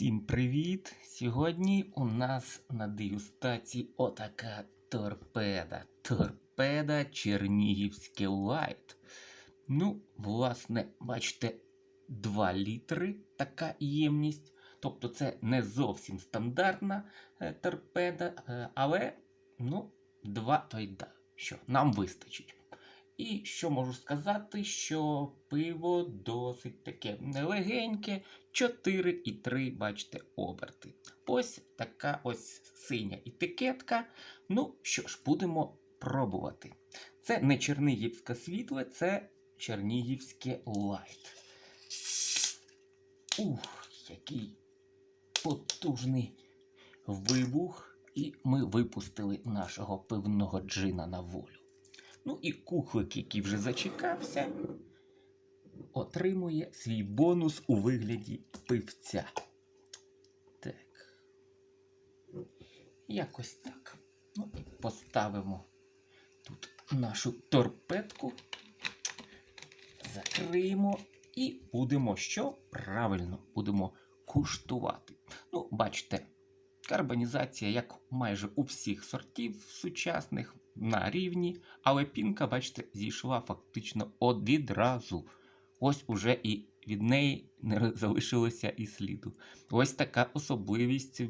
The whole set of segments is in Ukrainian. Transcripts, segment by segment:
Всім привіт! Сьогодні у нас на дегустації отака торпеда. Торпеда Чернігівське Лайт. Ну, власне, бачите, 2 літри така ємність. Тобто це не зовсім стандартна е, торпеда, е, але ну, 2 то й да. Що, нам вистачить. І що можу сказати, що пиво досить таке нелегеньке, 4,3, бачите, оберти. Ось така ось синя етикетка. Ну що ж, будемо пробувати. Це не чернігівське світле, це чернігівське лайт. Ух, який потужний вибух. І ми випустили нашого пивного джина на волю. Ну і кухлик, який вже зачекався, отримує свій бонус у вигляді пивця. Так. Якось так. Ну і поставимо тут нашу торпедку, закриємо і будемо що? Правильно, будемо куштувати. Ну, бачите, карбонізація, як майже у всіх сортів сучасних, на рівні, але пінка, бачите, зійшла фактично от відразу. Ось уже і від неї не залишилося і сліду. Ось така особливість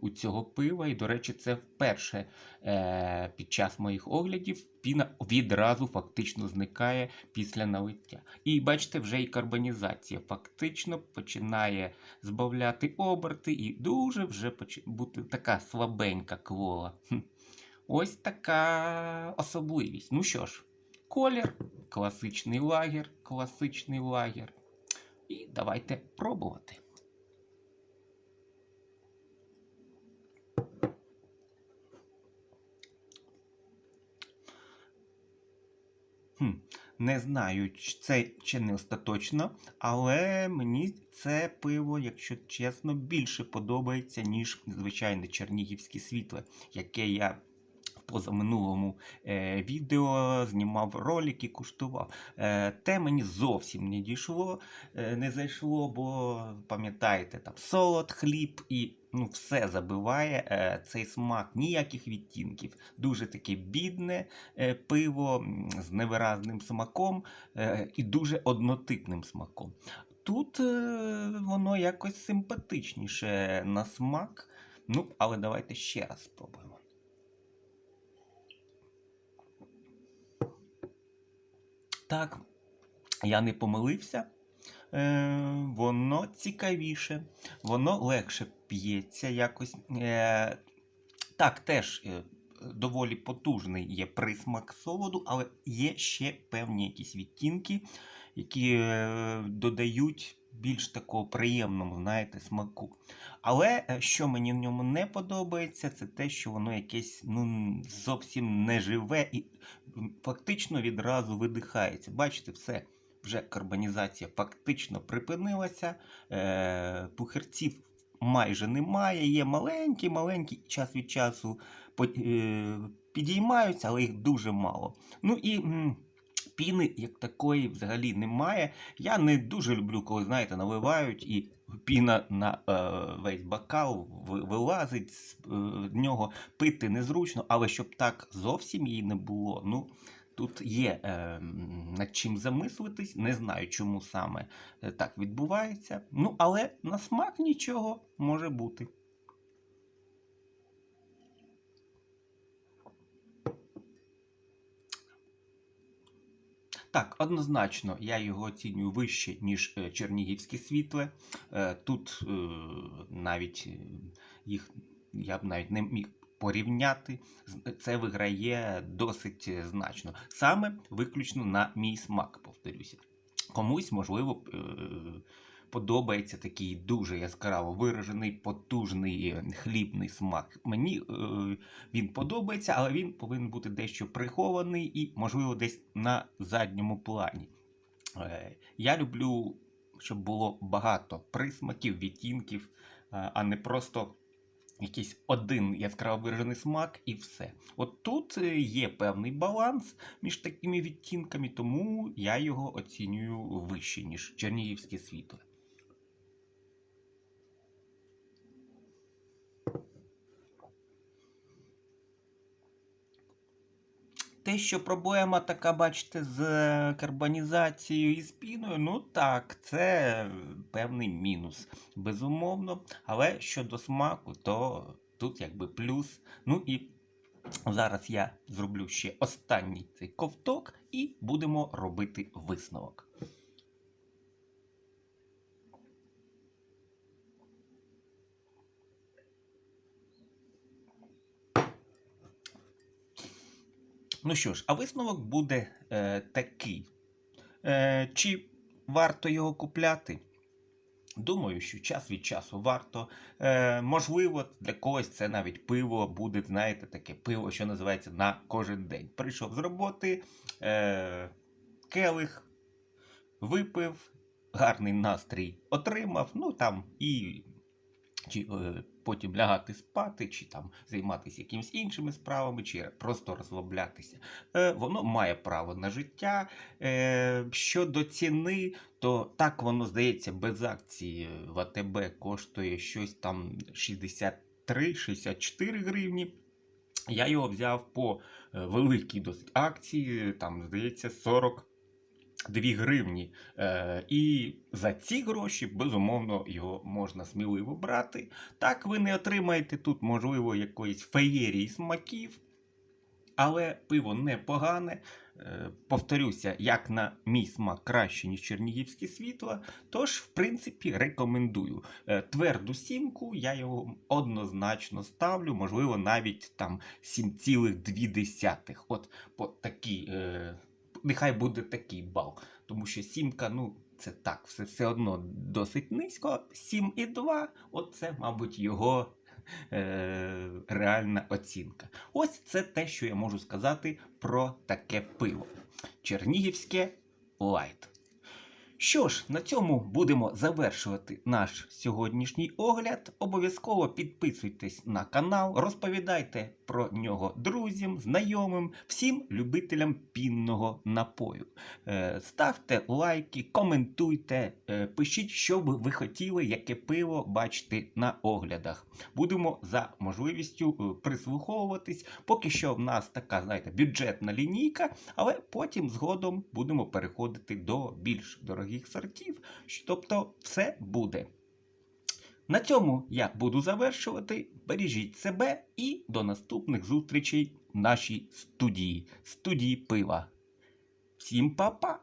у цього пива. І, до речі, це вперше е- під час моїх оглядів піна відразу фактично зникає після налиття. І бачите, вже і карбонізація фактично починає збавляти оберти, і дуже вже бути така слабенька квола. Ось така особливість. Ну що ж, колір, класичний лагер, класичний лагер. І давайте пробувати. Хм, Не знаю, це чи не остаточно, але мені це пиво, якщо чесно, більше подобається, ніж звичайне чернігівське світле, яке я позаминулому е, відео знімав ролики, куштував. Е, те мені зовсім не дійшло, е, не зайшло, бо пам'ятаєте, там солод, хліб і ну, все забиває е, цей смак, ніяких відтінків. Дуже таке бідне е, пиво з невиразним смаком е, і дуже однотипним смаком. Тут е, воно якось симпатичніше на смак. Ну, але давайте ще раз спробуємо. Так, я не помилився. Е, воно цікавіше, воно легше п'ється якось. Е, так, теж е, доволі потужний є присмак солоду, але є ще певні якісь відтінки, які е, додають більш такого приємного, знаєте, смаку. Але е, що мені в ньому не подобається, це те, що воно якесь ну, зовсім не живе і фактично відразу видихається. Бачите, все. Вже карбонізація фактично припинилася, е, пухирців майже немає, є маленькі-маленькі, час від часу е, підіймаються, але їх дуже мало. Ну і піни як такої взагалі немає. Я не дуже люблю, коли, знаєте, наливають і піна на е, весь бокал вилазить, з е, нього пити незручно, але щоб так зовсім її не було. ну... Тут є е, над чим замислитись, не знаю, чому саме е, так відбувається. Ну, але на смак нічого може бути. Так, однозначно, я його оцінюю вище, ніж чернігівські чернігівське світле. Е, Тут е, навіть е, їх я б навіть не міг порівняти. Це виграє досить е, значно. Саме виключно на мій смак, повторюся. Комусь, можливо, е, подобається такий дуже яскраво виражений, потужний хлібний смак. Мені е, він подобається, але він повинен бути дещо прихований і, можливо, десь на задньому плані. Е, Я люблю, щоб було багато присмаків, відтінків, е, а не просто якийсь один яскраво виражений смак і все. От тут е, є певний баланс між такими відтінками, тому я його оцінюю вище, ніж Чернігівське світло. Те, що проблема така, бачите, з е, карбонізацією і спіною, ну так, це певний мінус, безумовно. Але щодо смаку, то тут якби плюс. Ну і зараз я зроблю ще останній цей ковток і будемо робити висновок. Ну що ж, а висновок буде е, такий. Е, чи варто його купляти? Думаю, що час від часу варто. Е, можливо, для когось це навіть пиво буде, знаєте, таке пиво, що називається на кожен день. Прийшов з роботи, е, келих, випив, гарний настрій отримав, ну там і чи е, потім лягати спати, чи там займатися якимись іншими справами, чи просто розслаблятися. Е, воно має право на життя. Е, щодо ціни, то так воно здається, без акції в АТБ коштує щось там 63-64 гривні. Я його взяв по е, великій досить акції, там, здається, 40 2 гривні. Е, і за ці гроші, безумовно, його можна сміливо брати. Так, ви не отримаєте тут, можливо, якоїсь феєрії смаків. Але пиво непогане. Е, повторюся, як на мій смак краще, ніж чернігівське світло. Тож, в принципі, рекомендую. Е, тверду сімку я його однозначно ставлю, можливо, навіть там 7,2. От по такій. Е, нехай буде такий бал. Тому що сімка, ну, це так, все, все одно досить низько. 7,2 оце, мабуть, його е, реальна оцінка. Ось це те, що я можу сказати про таке пиво. Чернігівське лайт. Що ж, на цьому будемо завершувати наш сьогоднішній огляд. Обов'язково підписуйтесь на канал, розповідайте про нього друзям, знайомим, всім любителям пінного напою. Е, Ставте лайки, коментуйте, е, пишіть, що би ви хотіли, яке пиво бачити на оглядах. Будемо за можливістю е, прислуховуватись. Поки що в нас така, знаєте, бюджетна лінійка, але потім згодом будемо переходити до більш дорогих сортів. Тобто, все буде. На цьому я буду завершувати. Бережіть себе і до наступних зустрічей в нашій студії, студії пива. Всім па-па!